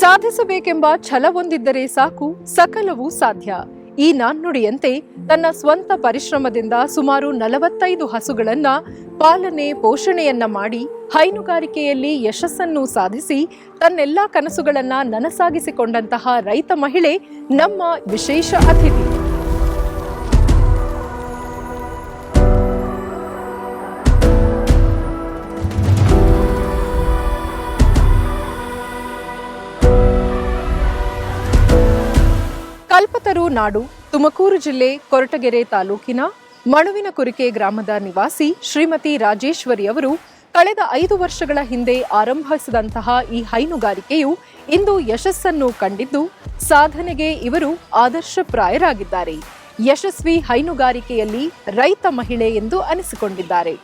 ಸಾಧಿಸಬೇಕೆಂಬ ಛಲವೊಂದಿದ್ದರೆ ಸಾಕು, ಸಕಲವೂ ಸಾಧ್ಯ. ಈ ನಾಣ್ಣುಡಿಯಂತೆ ತನ್ನ ಸ್ವಂತ ಪರಿಶ್ರಮದಿಂದ ಸುಮಾರು ನಲವತ್ತೈದು ಹಸುಗಳನ್ನ ಪಾಲನೆ, ಪೋಷಣೆಯನ್ನ ಮಾಡಿ, ಹೈನುಗಾರಿಕೆಯಲ್ಲಿ ಯಶಸ್ಸನ್ನು ಸಾಧಿಸಿ, ತನ್ನೆಲ್ಲಾ ಕನಸುಗಳನ್ನ ನನಸಾಗಿಸಿಕೊಂಡಂತಹ ರೈತ ಮಹಿಳೆ ನಮ್ಮ ವಿಶೇಷ ಅತಿಥಿ. ನಾಡು, ತುಮಕೂರು ಜಿಲ್ಲೆ ಕೊರಟಗೆರೆ ತಾಲೂಕಿನ ಮಣುವಿನ ಕುರಿಕೆ ಗ್ರಾಮದ ನಿವಾಸಿ ಶ್ರೀಮತಿ ರಾಜೇಶ್ವರಿ ಅವರು ಕಳೆದ ಐದು ವರ್ಷಗಳ ಹಿಂದೆ ಆರಂಭಿಸಿದಂತಹ ಈ ಹೈನುಗಾರಿಕೆಯು ಇಂದು ಯಶಸ್ಸನ್ನು ಕಂಡಿದ್ದು, ಸಾಧನೆಗೆ ಇವರು ಆದರ್ಶಪ್ರಾಯರಾಗಿದ್ದಾರೆ. ಯಶಸ್ವಿ ಹೈನುಗಾರಿಕೆಯಲ್ಲಿ ರೈತ ಮಹಿಳೆ ಎಂದು ಅನಿಸಿಕೊಂಡಿದ್ದಾರೆ.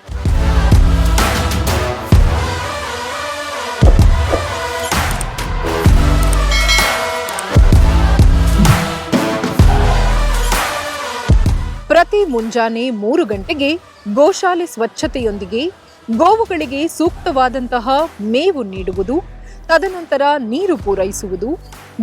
ಮುಂಜಾನೆ ಮೂರು ಗಂಟೆಗೆ ಗೋಶಾಲೆ ಸ್ವಚ್ಛತೆಯೊಂದಿಗೆ ಗೋವುಗಳಿಗೆ ಸೂಕ್ತವಾದಂತಹ ಮೇವು ನೀಡುವುದು, ತದನಂತರ ನೀರು ಪೂರೈಸುವುದು,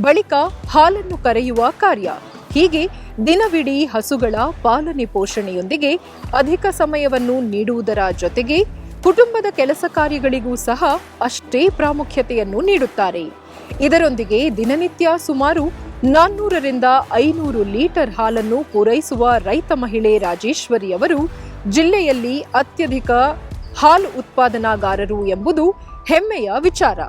ಬಳಿಕ ಹಾಲನ್ನು ಕರೆಯುವ ಕಾರ್ಯ. ಹೀಗೆ ದಿನವಿಡೀ ಹಸುಗಳ ಪಾಲನೆ ಪೋಷಣೆಯೊಂದಿಗೆ ಅಧಿಕ ಸಮಯವನ್ನು ನೀಡುವುದರ ಜೊತೆಗೆ ಕುಟುಂಬದ ಕೆಲಸ ಕಾರ್ಯಗಳಿಗೂ ಸಹ ಅಷ್ಟೇ ಪ್ರಾಮುಖ್ಯತೆಯನ್ನು ನೀಡುತ್ತಾರೆ. ಇದರೊಂದಿಗೆ ದಿನನಿತ್ಯ ಸುಮಾರು ನಾನ್ನೂರರಿಂದ ಐನೂರು ಲೀಟರ್ ಹಾಲನ್ನು ಪೂರೈಸುವ ರೈತ ಮಹಿಳೆ ರಾಜೇಶ್ವರಿ ಅವರು ಜಿಲ್ಲೆಯಲ್ಲಿ ಅತ್ಯಧಿಕ ಹಾಲು ಉತ್ಪಾದನಾಗಾರರು ಎಂಬುದು ಹೆಮ್ಮೆಯ ವಿಚಾರ.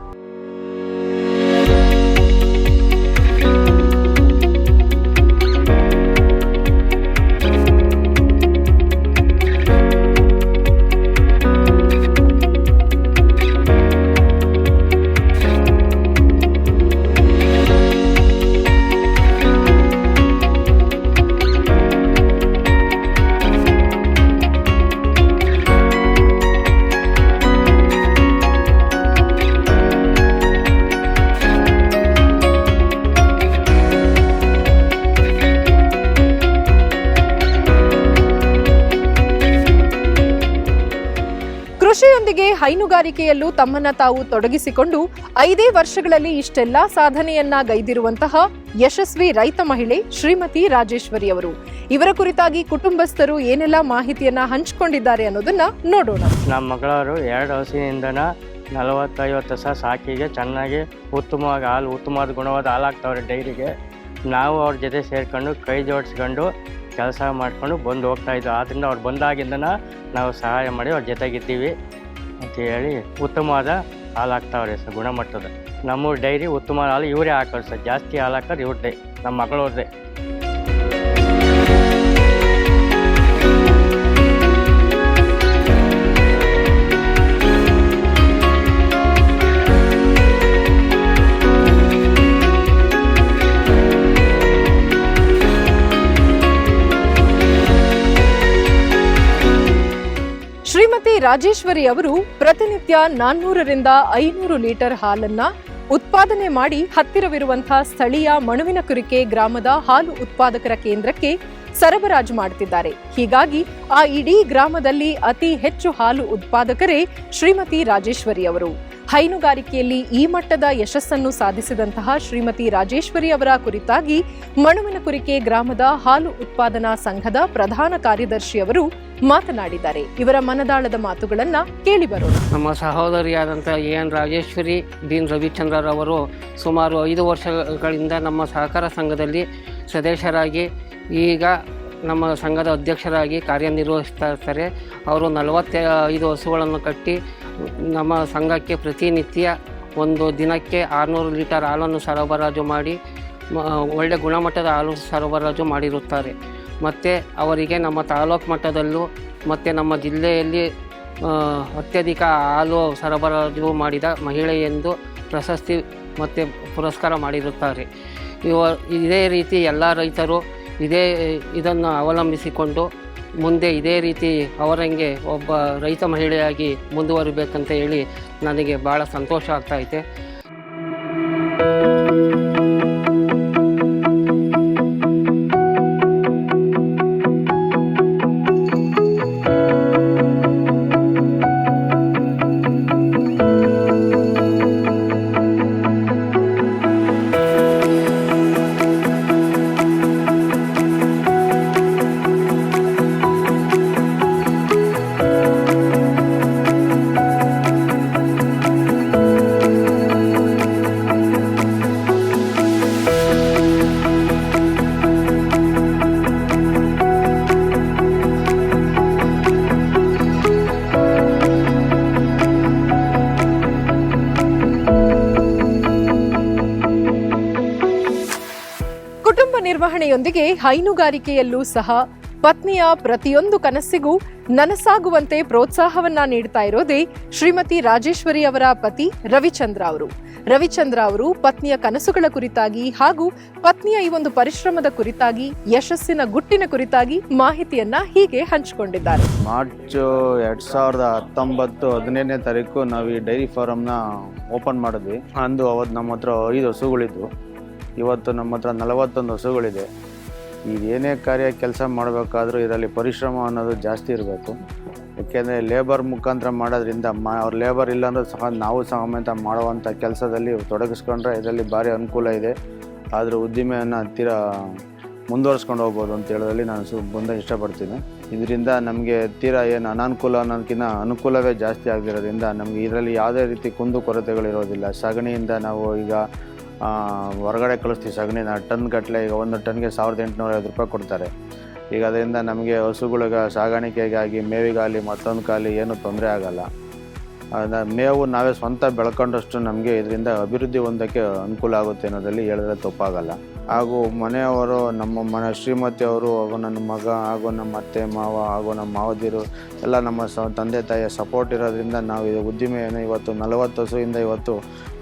ಹೈನುಗಾರಿಕೆಯಲ್ಲೂ ತಮ್ಮನ್ನ ತಾವು ತೊಡಗಿಸಿಕೊಂಡು ಐದೇ ವರ್ಷಗಳಲ್ಲಿ ಇಷ್ಟೆಲ್ಲಾ ಸಾಧನೆಯನ್ನ ಗೈದಿರುವಂತಹ ಯಶಸ್ವಿ ರೈತ ಮಹಿಳೆ ಶ್ರೀಮತಿ ರಾಜೇಶ್ವರಿ ಅವರು. ಇವರ ಕುರಿತಾಗಿ ಕುಟುಂಬಸ್ಥರು ಏನೆಲ್ಲ ಮಾಹಿತಿಯನ್ನ ಹಂಚಿಕೊಂಡಿದ್ದಾರೆ ಅನ್ನೋದನ್ನ ನೋಡೋಣ. ನಮ್ಮ ಮಗಳವರು ಎರಡು ಹಸುವಿನಿಂದನ ನಲವತ್ತೈವತ್ತು ಸಹ ಸಾಕಿಗೆ ಚೆನ್ನಾಗಿ ಉತ್ತಮವಾಗಿ ಹಾಲು, ಉತ್ತಮವಾದ ಗುಣವಾದ ಹಾಲು ಹಾಕ್ತಾವ್ರೆ ಡೈರಿಗೆ. ನಾವು ಅವ್ರ ಜೊತೆ ಸೇರ್ಕೊಂಡು ಕೈ ಜೋಡಿಸ್ಕೊಂಡು ಕೆಲಸ ಮಾಡಿಕೊಂಡು ಬಂದು ಹೋಗ್ತಾ ಇದ್ವಿ. ಆದ್ದರಿಂದ ಅವ್ರು ಬಂದಾಗಿಂದನ ನಾವು ಸಹಾಯ ಮಾಡಿ ಅವ್ರ ಜೊತೆಗಿದ್ದೀವಿ. ಅಂತ ಹೇಳಿ ಉತ್ತಮವಾದ ಹಾಲು ರೀ ಸರ್ ಗುಣಮಟ್ಟದ. ನಮ್ಮ ಡೈರಿ ಉತ್ತಮ ಹಾಲು ಇವರೇ ಹಾಕೋರು ಸರ್ ಜಾಸ್ತಿ ಹಾಲು ಹಾಕೋದು ಇವ್ರದ್ದೇ. ನಮ್ಮ ಮಗಳವ್ರದ್ದೇ. ರಾಜೇಶ್ವರಿ ಅವರು ಪ್ರತಿನಿತ್ಯ ನಾನ್ನೂರರಿಂದ ಐನೂರು ಲೀಟರ್ ಹಾಲನ್ನ ಉತ್ಪಾದನೆ ಮಾಡಿ ಹತ್ತಿರವಿರುವಂತಹ ಸ್ಥಳೀಯ ಮಣುವಿನ ಕುರಿಕೆ ಗ್ರಾಮದ ಹಾಲು ಉತ್ಪಾದಕರ ಕೇಂದ್ರಕ್ಕೆ ಸರಬರಾಜು ಮಾಡುತ್ತಿದ್ದಾರೆ ಹೀಗಾಗಿ ಆ ಇಡೀ ಗ್ರಾಮದಲ್ಲಿ ಅತಿ ಹೆಚ್ಚು ಹಾಲು ಉತ್ಪಾದಕರೇ ಶ್ರೀಮತಿ ರಾಜೇಶ್ವರಿ ಅವರು. ಹೈನುಗಾರಿಕೆಯಲ್ಲಿ ಈ ಮಟ್ಟದ ಯಶಸ್ಸನ್ನು ಸಾಧಿಸಿದಂತಹ ಶ್ರೀಮತಿ ರಾಜೇಶ್ವರಿ ಅವರ ಕುರಿತಾಗಿ ಮಣುವಿನ ಕುರಿಕೆ ಗ್ರಾಮದ ಹಾಲು ಉತ್ಪಾದನಾ ಸಂಘದ ಪ್ರಧಾನ ಕಾರ್ಯದರ್ಶಿ ಅವರು ಮಾತನಾಡಿದ್ದಾರೆ. ಇವರ ಮನದಾಳದ ಮಾತುಗಳನ್ನ ಕೇಳಿ ಬರೋಣ. ನಮ್ಮ ಸಹೋದರಿಯಾದಂಥ ಎ ಎನ್ ರಾಜೇಶ್ವರಿ ಬೀನ್ ರವಿಚಂದ್ರರವರು ಸುಮಾರು ಐದು ವರ್ಷಗಳಿಂದ ನಮ್ಮ ಸಹಕಾರ ಸಂಘದಲ್ಲಿ ಸದಸ್ಯರಾಗಿ, ಈಗ ನಮ್ಮ ಸಂಘದ ಅಧ್ಯಕ್ಷರಾಗಿ ಕಾರ್ಯನಿರ್ವಹಿಸ್ತಾ ಇರ್ತಾರೆ ಅವರು ನಲವತ್ತ ಐದು ಹಸುಗಳನ್ನು ಕಟ್ಟಿ ನಮ್ಮ ಸಂಘಕ್ಕೆ ಪ್ರತಿನಿತ್ಯ ಒಂದು ದಿನಕ್ಕೆ ಆರುನೂರು ಲೀಟರ್ ಹಾಲನ್ನು ಸರಬರಾಜು ಮಾಡಿ ಒಳ್ಳೆ ಗುಣಮಟ್ಟದ ಹಾಲು ಸರಬರಾಜು ಮಾಡಿರುತ್ತಾರೆ. ಮತ್ತು ಅವರಿಗೆ ನಮ್ಮ ತಾಲೂಕು ಮಟ್ಟದಲ್ಲೂ ಮತ್ತು ನಮ್ಮ ಜಿಲ್ಲೆಯಲ್ಲಿ ಅತ್ಯಧಿಕ ಹಾಲು ಸರಬರಾಜು ಮಾಡಿದ ಮಹಿಳೆ ಎಂದು ಪ್ರಶಸ್ತಿ ಮತ್ತು ಪುರಸ್ಕಾರ ಮಾಡಿರುತ್ತಾರೆ. ಇವ, ಇದೇ ರೀತಿ ಎಲ್ಲ ರೈತರು ಇದೇ, ಇದನ್ನು ಅವಲಂಬಿಸಿಕೊಂಡು ಮುಂದೆ ಇದೇ ರೀತಿ ಅವರಂಗೆ ಒಬ್ಬ ರೈತ ಮಹಿಳೆಯಾಗಿ ಮುಂದುವರಿಬೇಕಂತ ಹೇಳಿ ನನಗೆ ಭಾಳ ಸಂತೋಷ ಆಗ್ತಾಯಿದೆ ನಿರ್ವಹಣೆಯೊಂದಿಗೆ ಹೈನುಗಾರಿಕೆಯಲ್ಲೂ ಸಹ ಪತ್ನಿಯ ಪ್ರತಿಯೊಂದು ಕನಸಿಗೂ ನನಸಾಗುವಂತೆ ಪ್ರೋತ್ಸಾಹವನ್ನ ನೀಡ್ತಾ ಇರೋದೇ ಶ್ರೀಮತಿ ರಾಜೇಶ್ವರಿ ಅವರ ಪತಿ ರವಿಚಂದ್ರ ಅವರು. ರವಿಚಂದ್ರ ಅವರು ಪತ್ನಿಯ ಕನಸುಗಳ ಕುರಿತಾಗಿ ಹಾಗೂ ಪತ್ನಿಯ ಈ ಒಂದು ಪರಿಶ್ರಮದ ಕುರಿತಾಗಿ, ಯಶಸ್ಸಿನ ಗುಟ್ಟಿನ ಕುರಿತಾಗಿ ಮಾಹಿತಿಯನ್ನ ಹೀಗೆ ಹಂಚಿಕೊಂಡಿದ್ದಾರೆ. ಮಾರ್ಚ್ ಎರಡ್ ಸಾವಿರದ ಹತ್ತೊಂಬತ್ತು ಹದಿನೈದನೇ ತಾರೀಕು ನಾವು ಈ ಡೈರಿ ಫಾರಮ್ನ ಓಪನ್ ಮಾಡಿದ್ವಿ. ಅಂದು ಅವತ್ತು ನಮ್ಮ ಹತ್ರ ಐದು ಹಸುಗಳಿದ್ವು. ಇವತ್ತು ನಮ್ಮ ಹತ್ರ ನಲವತ್ತೊಂದು ಹಸುಗಳಿದೆ. ಈಗ ಏನೇ ಕಾರ್ಯ ಕೆಲಸ ಮಾಡಬೇಕಾದ್ರೂ ಇದರಲ್ಲಿ ಪರಿಶ್ರಮ ಅನ್ನೋದು ಜಾಸ್ತಿ ಇರಬೇಕು. ಯಾಕೆಂದರೆ ಲೇಬರ್ ಮುಖಾಂತರ ಮಾಡೋದ್ರಿಂದ ಮ, ಅವ್ರ ಲೇಬರ್ ಇಲ್ಲಾಂದ್ರೂ ಸಹ ನಾವು ಸಮೇತ ಮಾಡುವಂಥ ಕೆಲಸದಲ್ಲಿ ತೊಡಗಿಸ್ಕೊಂಡ್ರೆ ಇದರಲ್ಲಿ ಭಾರಿ ಅನುಕೂಲ ಇದೆ. ಆದರೂ ಉದ್ದಿಮೆಯನ್ನು ತೀರಾ ಮುಂದುವರ್ಸ್ಕೊಂಡು ಹೋಗ್ಬೋದು ಅಂತ ಹೇಳೋದ್ರಲ್ಲಿ ನಾನು ಸು, ಬಂದ ಇಷ್ಟಪಡ್ತೀನಿ. ಇದರಿಂದ ನಮಗೆ ತೀರಾ ಏನು ಅನಾನುಕೂಲ ಅನ್ನೋದಕ್ಕಿಂತ ಅನುಕೂಲವೇ ಜಾಸ್ತಿ ಆಗಿರೋದ್ರಿಂದ ನಮಗೆ ಇದರಲ್ಲಿ ಯಾವುದೇ ರೀತಿ ಕುಂದು ಕೊರತೆಗಳಿರೋದಿಲ್ಲ. ಸಗಣಿಯಿಂದ ನಾವು ಈಗ ಹೊರಗಡೆ ಕಳಿಸ್ತೀವಿ ಸಗಣಿನ ಟನ್ ಗಟ್ಟಲೆ ಈಗ ಒಂದು ಟನ್ಗೆ ಸಾವಿರದ ಎಂಟುನೂರ ಐವತ್ತು ರೂಪಾಯಿ ಕೊಡ್ತಾರೆ. ಈಗ ಅದರಿಂದ ನಮಗೆ ಹಸುಗಳಿಗೆ ಸಾಗಾಣಿಕೆಗಾಗಿ ಮೇವಿಗಾಗಲಿ ಮತ್ತೊಂದು ಕಾಲಿ ಏನೂ ತೊಂದರೆ ಆಗಲ್ಲ. ಮೇವು ನಾವೇ ಸ್ವಂತ ಬೆಳ್ಕೊಂಡಷ್ಟು ನಮಗೆ ಇದರಿಂದ ಅಭಿವೃದ್ಧಿ ಹೊಂದಕ್ಕೆ ಅನುಕೂಲ ಆಗುತ್ತೆ ಅನ್ನೋದ್ರಲ್ಲಿ ಹೇಳಿದ್ರೆ ತಪ್ಪಾಗಲ್ಲ. ಹಾಗೂ ಮನೆಯವರು, ನಮ್ಮ ಮನೆ ಶ್ರೀಮತಿಯವರು ಹಾಗೂ ನನ್ನ ಮಗ, ಹಾಗೂ ನಮ್ಮ ಅತ್ತೆ, ಮಾವ, ಹಾಗೂ ನಮ್ಮ ಮಾವದಿರು, ಎಲ್ಲ ನಮ್ಮ ಸ, ತಂದೆ, ತಾಯಿಯ ಸಪೋರ್ಟ್ ಇರೋದ್ರಿಂದ ನಾವು ಇದು ಉದ್ದಿಮೆಯನ್ನು ಇವತ್ತು ನಲವತ್ತು ಹಸುವಿಂದ ಇವತ್ತು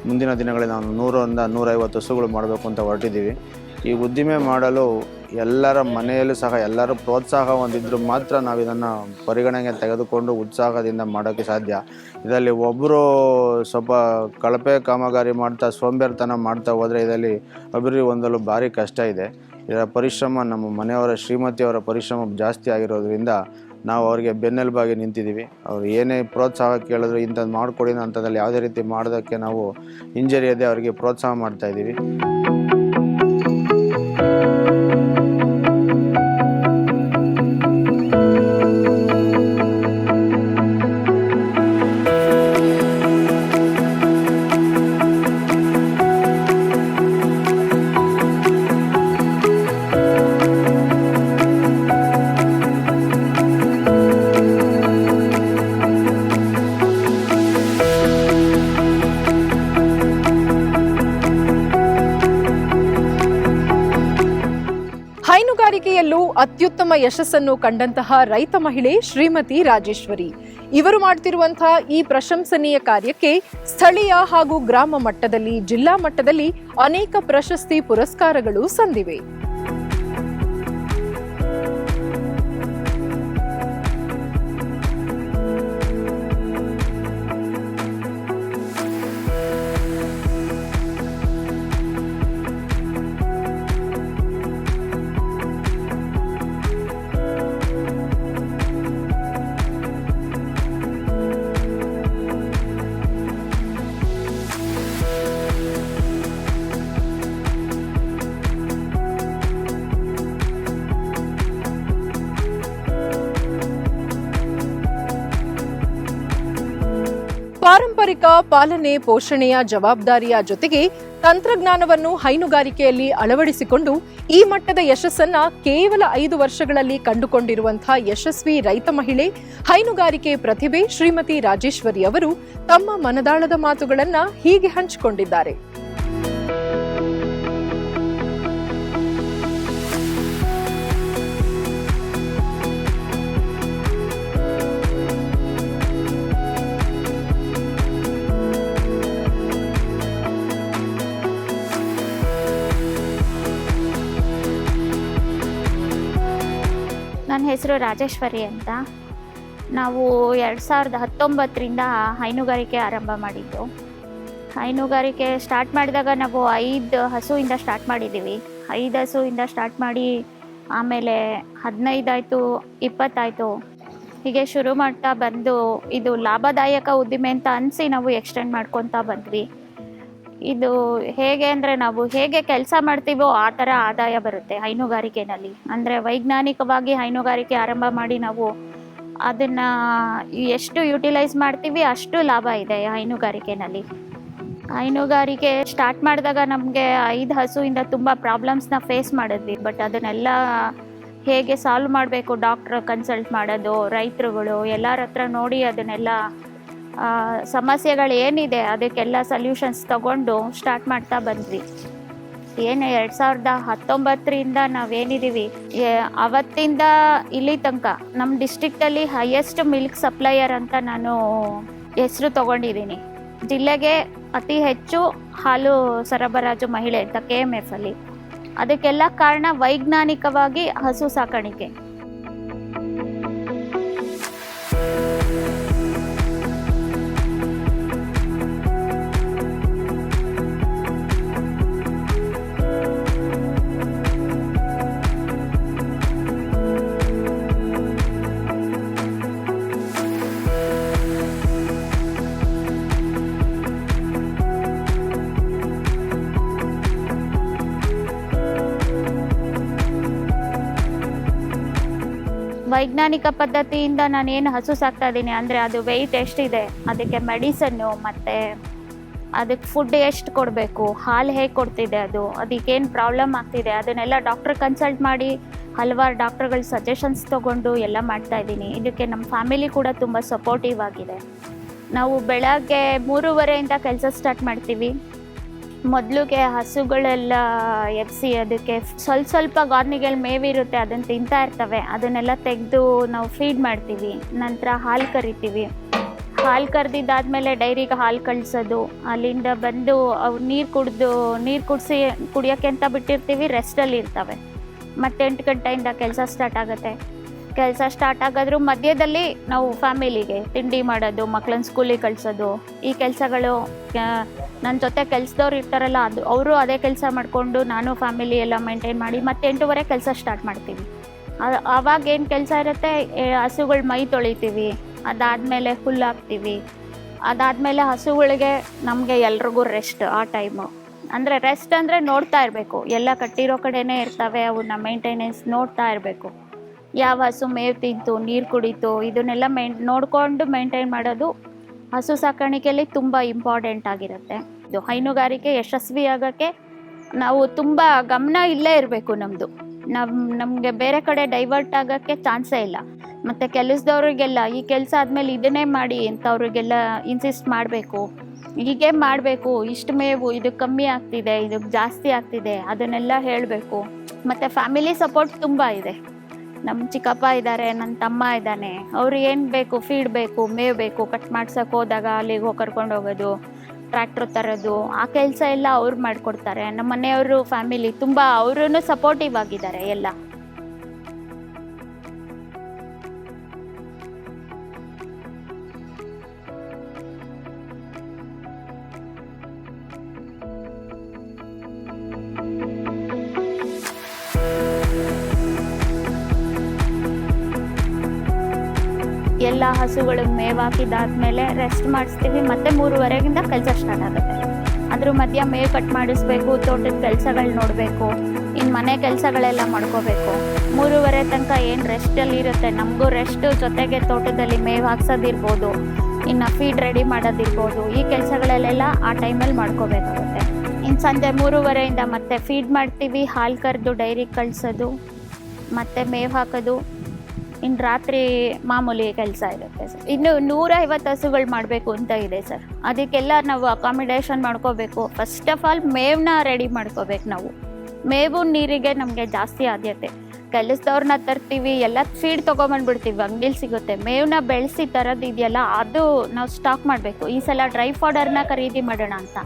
ಮುಂದಿನ ದಿನಗಳಲ್ಲಿ ನಾವು ನೂರರಿಂದ ನೂರೈವತ್ತು ಹಸುಗಳು ಮಾಡಬೇಕು ಅಂತ ಹೊರಟಿದ್ದೀವಿ. ಈ ಉದ್ದಿಮೆ ಮಾಡಲು ಎಲ್ಲರ ಮನೆಯಲ್ಲೂ ಸಹ ಎಲ್ಲರೂ ಪ್ರೋತ್ಸಾಹ ಹೊಂದಿದ್ರು ಮಾತ್ರ ನಾವು ಇದನ್ನು ಪರಿಗಣನೆಗೆ ತೆಗೆದುಕೊಂಡು ಉತ್ಸಾಹದಿಂದ ಮಾಡೋಕ್ಕೆ ಸಾಧ್ಯ. ಇದರಲ್ಲಿ ಒಬ್ಬರು ಸ್ವಲ್ಪ ಕಳಪೆ ಕಾಮಗಾರಿ ಮಾಡ್ತಾ, ಸೋಂಬೇರ್ತನ ಮಾಡ್ತಾ ಹೋದರೆ ಇದರಲ್ಲಿ ಅಭಿವೃದ್ಧಿ ಹೊಂದಲು ಭಾರಿ ಕಷ್ಟ ಇದೆ. ಇದರ ಪರಿಶ್ರಮ ನಮ್ಮ ಮನೆಯವರ ಶ್ರೀಮತಿಯವರ ಪರಿಶ್ರಮ ಜಾಸ್ತಿ ಆಗಿರೋದ್ರಿಂದ ನಾವು ಅವರಿಗೆ ಬೆನ್ನೆಲುಬಾಗಿ ನಿಂತಿದ್ದೀವಿ. ಅವ್ರು ಏನೇ ಪ್ರೋತ್ಸಾಹ ಕೇಳಿದ್ರು ಇಂಥದ್ದು ಮಾಡಿಕೊಡಿ ಅಂಥದ್ದಲ್ಲಿ ಯಾವುದೇ ರೀತಿ ಮಾಡೋದಕ್ಕೆ ನಾವು ಹಿಂಜರಿಯದೆ ಅವರಿಗೆ ಪ್ರೋತ್ಸಾಹ ಮಾಡ್ತಾ ಅತ್ಯುತ್ತಮ ಯಶಸ್ಸನ್ನು ಕಂಡಂತಹ ರೈತ ಮಹಿಳೆ ಶ್ರೀಮತಿ ರಾಜೇಶ್ವರಿ. ಇವರು ಮಾಡುತ್ತಿರುವಂತಹ ಈ ಪ್ರಶಂಸನೀಯ ಕಾರ್ಯಕ್ಕೆ ಸ್ಥಳೀಯ ಹಾಗೂ ಗ್ರಾಮ ಮಟ್ಟದಲ್ಲಿ, ಜಿಲ್ಲಾ ಮಟ್ಟದಲ್ಲಿ ಅನೇಕ ಪ್ರಶಸ್ತಿ ಪುರಸ್ಕಾರಗಳು ಸಂದಿವೆ. ಪಾರಂಪರಿಕ ಪಾಲನೆ ಪೋಷಣೆಯ ಜವಾಬ್ದಾರಿಯ ಜೊತೆಗೆ ತಂತ್ರಜ್ಞಾನವನ್ನು ಹೈನುಗಾರಿಕೆಯಲ್ಲಿ ಅಳವಡಿಸಿಕೊಂಡು ಈ ಮಟ್ಟದ ಯಶಸ್ಸನ್ನ ಕೇವಲ ಐದು ವರ್ಷಗಳಲ್ಲಿ ಕಂಡುಕೊಂಡಿರುವಂತಹ ಯಶಸ್ವಿ ರೈತ ಮಹಿಳೆ ಹೈನುಗಾರಿಕೆ ಪ್ರತಿಭೆ ಶ್ರೀಮತಿ ರಾಜೇಶ್ವರಿ ಅವರು ತಮ್ಮ ಮನದಾಳದ ಮಾತುಗಳನ್ನ ಹೀಗೆ ಹಂಚಿಕೊಂಡಿದ್ದಾರೆ. ನನ್ನ ಹೆಸರು ರಾಜೇಶ್ವರಿ ಅಂತ. ನಾವು ಎರಡು ಸಾವಿರದ ಹತ್ತೊಂಬತ್ತರಿಂದ ಹೈನುಗಾರಿಕೆ ಆರಂಭ ಮಾಡಿದ್ದು. ಹೈನುಗಾರಿಕೆ ಸ್ಟಾರ್ಟ್ ಮಾಡಿದಾಗ ನಾವು ಐದು ಹಸುವಿಂದ ಸ್ಟಾರ್ಟ್ ಮಾಡಿದ್ದೀವಿ ಐದು ಹಸುವಿಂದ ಸ್ಟಾರ್ಟ್ ಮಾಡಿ ಆಮೇಲೆ ಹದಿನೈದಾಯಿತು ಇಪ್ಪತ್ತಾಯಿತು ಹೀಗೆ ಶುರು ಮಾಡ್ತಾ ಬಂದು ಇದು ಲಾಭದಾಯಕ ಉದ್ದಿಮೆ ಅಂತ ಅನಿಸಿ ನಾವು ಎಕ್ಸ್ಟೆಂಡ್ ಮಾಡ್ಕೊತಾ ಬಂದ್ವಿ. ಇದು ಹೇಗೆ ಅಂದರೆ ನಾವು ಹೇಗೆ ಕೆಲಸ ಮಾಡ್ತೀವೋ ಆ ಥರ ಆದಾಯ ಬರುತ್ತೆ ಹೈನುಗಾರಿಕೆನಲ್ಲಿ. ಅಂದರೆ ವೈಜ್ಞಾನಿಕವಾಗಿ ಹೈನುಗಾರಿಕೆ ಆರಂಭ ಮಾಡಿ ನಾವು ಅದನ್ನು ಎಷ್ಟು ಯುಟಿಲೈಸ್ ಮಾಡ್ತೀವಿ ಅಷ್ಟು ಲಾಭ ಇದೆ ಹೈನುಗಾರಿಕೆನಲ್ಲಿ. ಹೈನುಗಾರಿಕೆ ಸ್ಟಾರ್ಟ್ ಮಾಡಿದಾಗ ನಮಗೆ ಐದು ಹಸುವಿಂದ ತುಂಬ ಪ್ರಾಬ್ಲಮ್ಸ್ನ ಫೇಸ್ ಮಾಡಿದ್ವಿ. ಬಟ್ ಅದನ್ನೆಲ್ಲ ಹೇಗೆ ಸಾಲ್ವ್ ಮಾಡಬೇಕು ಡಾಕ್ಟ್ರ್ ಕನ್ಸಲ್ಟ್ ಮಾಡೋದು, ರೈತರುಗಳು ಎಲ್ಲರ ಹತ್ರ ನೋಡಿ ಅದನ್ನೆಲ್ಲ ಸಮಸ್ಯೆಗಳು ಏನಿದೆ ಅದಕ್ಕೆಲ್ಲ ಸೊಲ್ಯೂಷನ್ಸ್ ತಗೊಂಡು ಸ್ಟಾರ್ಟ್ ಮಾಡ್ತಾ ಬಂದ್ವಿ. ಏನು ಎರಡು ಸಾವಿರದ ಹತ್ತೊಂಬತ್ತರಿಂದ ನಾವೇನಿದ್ದೀವಿ ಅವತ್ತಿಂದ ಇಲ್ಲಿ ತನಕ ನಮ್ಮ ಡಿಸ್ಟಿಕ್ಟಲ್ಲಿ ಹೈಯೆಸ್ಟ್ ಮಿಲ್ಕ್ ಸಪ್ಲೈಯರ್ ಅಂತ ನಾನು ಹೆಸರು ತಗೊಂಡಿದ್ದೀನಿ. ಜಿಲ್ಲೆಗೆ ಅತಿ ಹೆಚ್ಚು ಹಾಲು ಸರಬರಾಜು ಮಹಿಳೆ ಅಂತ ಕೆ ಎಂ ಎಫ್ ಅಲ್ಲಿ. ಅದಕ್ಕೆಲ್ಲ ಕಾರಣ ವೈಜ್ಞಾನಿಕವಾಗಿ ಹಸು ಸಾಕಾಣಿಕೆ. ವೈಜ್ಞಾನಿಕ ಪದ್ಧತಿಯಿಂದ ನಾನೇನು ಹಸು ಸಾಕ್ತಾ ಇದ್ದೀನಿ ಅಂದರೆ ಅದು ವೆಯ್ಟ್ ಎಷ್ಟಿದೆ, ಅದಕ್ಕೆ ಮೆಡಿಸನ್ನು ಮತ್ತು ಅದಕ್ಕೆ ಫುಡ್ ಎಷ್ಟು ಕೊಡಬೇಕು, ಹಾಲು ಹೇಗೆ ಕೊಡ್ತಿದೆ ಅದು, ಅದಕ್ಕೇನು ಪ್ರಾಬ್ಲಮ್ ಆಗ್ತಿದೆ, ಅದನ್ನೆಲ್ಲ ಡಾಕ್ಟ್ರ್ ಕನ್ಸಲ್ಟ್ ಮಾಡಿ ಹಲವಾರು ಡಾಕ್ಟ್ರುಗಳ ಸಜೆಷನ್ಸ್ ತೊಗೊಂಡು ಎಲ್ಲ ಮಾಡ್ತಾ ಇದ್ದೀನಿ. ಇದಕ್ಕೆ ನಮ್ಮ ಫ್ಯಾಮಿಲಿ ಕೂಡ ತುಂಬ ಸಪೋರ್ಟಿವ್ ಆಗಿದೆ. ನಾವು ಬೆಳಗ್ಗೆ ಮೂರುವರೆಯಿಂದ ಕೆಲಸ ಸ್ಟಾರ್ಟ್ ಮಾಡ್ತೀವಿ. ಮೊದಲಿಗೆ ಹಸುಗಳೆಲ್ಲ ಎಬ್ಸಿ ಅದಕ್ಕೆ ಸ್ವಲ್ಪ ಸ್ವಲ್ಪ ಗಾರ್ನಿಗೆಲ್ ಮೇವಿರುತ್ತೆ ಅದನ್ನು ತಿಂತಾ ಇರ್ತವೆ. ಅದನ್ನೆಲ್ಲ ತೆಗೆದು ನಾವು ಫೀಡ್ ಮಾಡ್ತೀವಿ. ನಂತರ ಹಾಲು ಕರಿತೀವಿ. ಹಾಲು ಕರೆದಿದ್ದಾದ್ಮೇಲೆ ಡೈರಿಗೆ ಹಾಲು ಕಳಿಸೋದು. ಅಲ್ಲಿಂದ ಬಂದು ಅವು ನೀರು ಕುಡಿದು, ನೀರು ಕುಡಿಸಿ ಕುಡಿಯೋಕ್ಕೆ ಅಂತ ಬಿಟ್ಟಿರ್ತೀವಿ? ರೆಸ್ಟಲ್ಲಿ ಇರ್ತವೆ ಮತ್ತೆ ಎಂಟು ಗಂಟೆಯಿಂದ ಕೆಲಸ ಸ್ಟಾರ್ಟ್ ಆಗುತ್ತೆ. ಕೆಲಸ ಸ್ಟಾರ್ಟ್ ಆಗೋದ್ರ ಮಧ್ಯದಲ್ಲಿ ನಾವು ಫ್ಯಾಮಿಲಿಗೆ ತಿಂಡಿ ಮಾಡೋದು ಮಕ್ಕಳನ್ನ ಸ್ಕೂಲಿಗೆ ಕಳಿಸೋದು, ಈ ಕೆಲಸಗಳು ನನ್ನ ಜೊತೆ ಕೆಲಸದವ್ರು ಇರ್ತಾರಲ್ಲ, ಅದು ಅವರು ಅದೇ ಕೆಲಸ ಮಾಡಿಕೊಂಡು ನಾನು ಫ್ಯಾಮಿಲಿ ಎಲ್ಲ ಮೇಂಟೈನ್ ಮಾಡಿ ಮತ್ತೆ ಎಂಟೂವರೆ ಕೆಲಸ ಸ್ಟಾರ್ಟ್ ಮಾಡ್ತೀವಿ. ಆವಾಗ ಏನು ಕೆಲಸ ಇರುತ್ತೆ ಹಸುಗಳು ಮೈ ತೊಳಿತೀವಿ, ಅದಾದಮೇಲೆ ಹುಲ್ಲು ಹಾಕ್ತೀವಿ. ಅದಾದಮೇಲೆ ಹಸುಗಳಿಗೆ ನಮಗೆ ಎಲ್ರಿಗೂ ರೆಸ್ಟ್ ಆ ಟೈಮು ಅಂದರೆ ರೆಸ್ಟ್ ಅಂದರೆ ನೋಡ್ತಾ ಇರಬೇಕು, ಎಲ್ಲ ಕಟ್ಟಿರೋ ಕಡೆನೇ ಇರ್ತವೆ ಅವನ್ನ ಮೇಂಟೆನೆನ್ಸ್ ನೋಡ್ತಾ ಇರಬೇಕು. ಯಾವ ಹಸು ಮೇವು ತಿಂತು, ನೀರು ಕುಡಿತು, ಇದನ್ನೆಲ್ಲ ಮೇನ್ ನೋಡಿಕೊಂಡು ಮೇಂಟೈನ್ ಮಾಡೋದು ಹಸು ಸಾಕಾಣಿಕೆಯಲ್ಲಿ ತುಂಬ ಇಂಪಾರ್ಟೆಂಟ್ ಆಗಿರುತ್ತೆ. ಇದು ಹೈನುಗಾರಿಕೆ ಯಶಸ್ವಿ ಆಗೋಕ್ಕೆ ನಾವು ತುಂಬ ಗಮನ ಇಲ್ಲೇ ಇರಬೇಕು ನಮ್ಮದು ನಮ್ಮ ನಮಗೆ ಬೇರೆ ಕಡೆ ಡೈವರ್ಟ್ ಆಗೋಕ್ಕೆ ಚಾನ್ಸೇ ಇಲ್ಲ. ಮತ್ತು ಕೆಲಸದವ್ರಿಗೆಲ್ಲ, ಈ ಕೆಲಸ ಆದಮೇಲೆ ಇದನ್ನೇ ಮಾಡಿ ಅಂತ ಅವ್ರಿಗೆಲ್ಲ ಇನ್ಸಿಸ್ಟ್ ಮಾಡಬೇಕು. ಹೀಗೆ ಮಾಡಬೇಕು, ಇಷ್ಟು ಮೇವು ಇದು ಕಮ್ಮಿ ಆಗ್ತಿದೆ ಇದಕ್ಕೆ ಜಾಸ್ತಿ ಆಗ್ತಿದೆ, ಅದನ್ನೆಲ್ಲ ಹೇಳಬೇಕು. ಮತ್ತು ಫ್ಯಾಮಿಲಿ ಸಪೋರ್ಟ್ ತುಂಬ ಇದೆ. ನಮ್ಮ ಚಿಕ್ಕಪ್ಪ ಇದ್ದಾರೆ ನನ್ನ ತಮ್ಮ ಇದ್ದಾನೆ. ಅವ್ರು ಏನು ಬೇಕು ಫೀಡ್ ಬೇಕು, ಮೇವು ಬೇಕು ಕಟ್ ಮಾಡ್ಸಕ್ಕೆ ಹೋದಾಗ ಅಲ್ಲಿಗೆ ಹೋಗಿ ಕರ್ಕೊಂಡು ಹೋಗೋದು ಟ್ರ್ಯಾಕ್ಟ್ರ್ ತರೋದು, ಆ ಕೆಲಸ ಎಲ್ಲ ಅವ್ರು ಮಾಡಿಕೊಡ್ತಾರೆ. ನಮ್ಮ ಮನೆಯವರು ಫ್ಯಾಮಿಲಿ ತುಂಬ ಅವರೂ ಸಪೋರ್ಟಿವ್ ಆಗಿದ್ದಾರೆ ಎಲ್ಲ. ಎಲ್ಲ ಹಸುಗಳಿಗೆ ಮೇವು ಹಾಕಿದಾದ್ಮೇಲೆ ರೆಸ್ಟ್ ಮಾಡಿಸ್ತೀವಿ. ಮತ್ತೆ ಮೂರುವರೆಗಿಂದ ಕೆಲಸ ಸ್ಟಾರ್ಟ್ ಆಗುತ್ತೆ. ಅದ್ರ ಮಧ್ಯ ಮೇವು ಕಟ್ ಮಾಡಿಸ್ಬೇಕು, ತೋಟದ ಕೆಲಸಗಳು ನೋಡಬೇಕು ಇನ್ನು ಮನೆ ಕೆಲಸಗಳೆಲ್ಲ ಮಾಡ್ಕೋಬೇಕು. ಮೂರುವರೆ ತನಕ ಏನು ರೆಸ್ಟಲ್ಲಿ ಇರುತ್ತೆ? ನಮಗೂ ರೆಸ್ಟ್ ಜೊತೆಗೆ ತೋಟದಲ್ಲಿ ಮೇವು ಹಾಕ್ಸೋದಿರ್ಬೋದು. ಇನ್ನು ಫೀಡ್ ರೆಡಿ ಮಾಡೋದಿರ್ಬೋದು. ಈ ಕೆಲಸಗಳಲ್ಲೆಲ್ಲ ಆ ಟೈಮಲ್ಲಿ ಮಾಡ್ಕೋಬೇಕಾಗುತ್ತೆ. ಇನ್ನು ಸಂಜೆ ಮೂರುವರೆಯಿಂದ ಮತ್ತೆ ಫೀಡ್ ಮಾಡ್ತೀವಿ. ಹಾಲು ಕರೆದು ಡೈರಿಗೆ ಕಳಿಸೋದು, ಮತ್ತು ಮೇವು ಹಾಕೋದು. ಇನ್ನು ರಾತ್ರಿ ಮಾಮೂಲಿ ಕೆಲಸ ಇರುತ್ತೆ ಸರ್. ಇನ್ನು ನೂರೈವತ್ತು ಹಸುಗಳು ಮಾಡಬೇಕು ಅಂತ ಇದೆ ಸರ್. ಅದಕ್ಕೆಲ್ಲ ನಾವು ಅಕಾಮಿಡೇಷನ್ ಮಾಡ್ಕೋಬೇಕು. ಫಸ್ಟ್ ಆಫ್ ಆಲ್ ಮೇವನ್ನ ರೆಡಿ ಮಾಡ್ಕೋಬೇಕು ನಾವು. ಮೇವು ನೀರಿಗೆ ನಮಗೆ ಜಾಸ್ತಿ ಆದ್ಯತೆ. ಕೆಲಸದವ್ರನ್ನ ತರ್ತೀವಿ, ಎಲ್ಲ ಫೀಡ್ ತೊಗೊಂಬಂದ್ಬಿಡ್ತೀವಿ ಅಂಗಡಿಲಿ ಸಿಗುತ್ತೆ. ಮೇವನ್ನ ಬೆಳೆಸಿ ತರೋದು ಇದೆಯಲ್ಲ, ಅದು ನಾವು ಸ್ಟಾಕ್ ಮಾಡಬೇಕು. ಈ ಸಲ ಡ್ರೈ ಫಾಡರ್ನ ಖರೀದಿ ಮಾಡೋಣ ಅಂತ.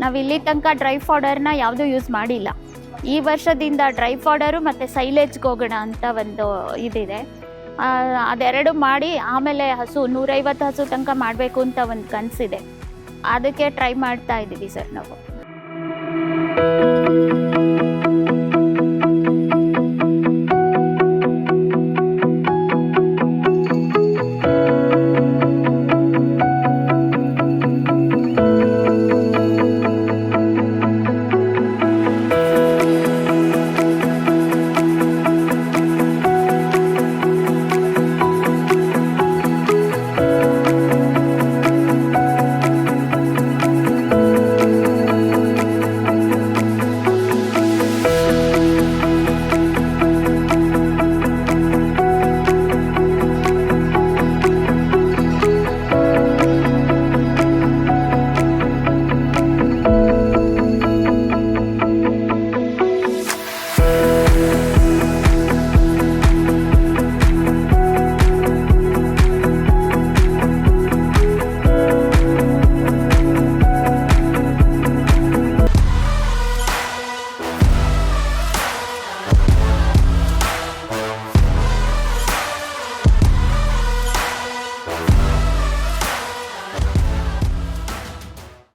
ನಾವು ಇಲ್ಲಿ ತನಕ ಡ್ರೈ ಫಾಡರ್ನ ಯಾವುದೂ ಯೂಸ್ ಮಾಡಿಲ್ಲ. ಈ ವರ್ಷದಿಂದ ಡ್ರೈ ಫಾಡರು ಮತ್ತು ಸೈಲೇಜ್ಗೆ ಹೋಗೋಣ ಅಂತ ಒಂದು ಇದಿದೆ. ಅದೆರಡು ಮಾಡಿ ಆಮೇಲೆ ಹಸು, ನೂರೈವತ್ತು ಹಸು ತನಕ ಮಾಡಬೇಕು ಅಂತ ಒಂದು ಕನಸಿದೆ. ಅದಕ್ಕೆ ಟ್ರೈ ಮಾಡ್ತಾ ಇದ್ದೀವಿ ಸರ್ ನಾವು.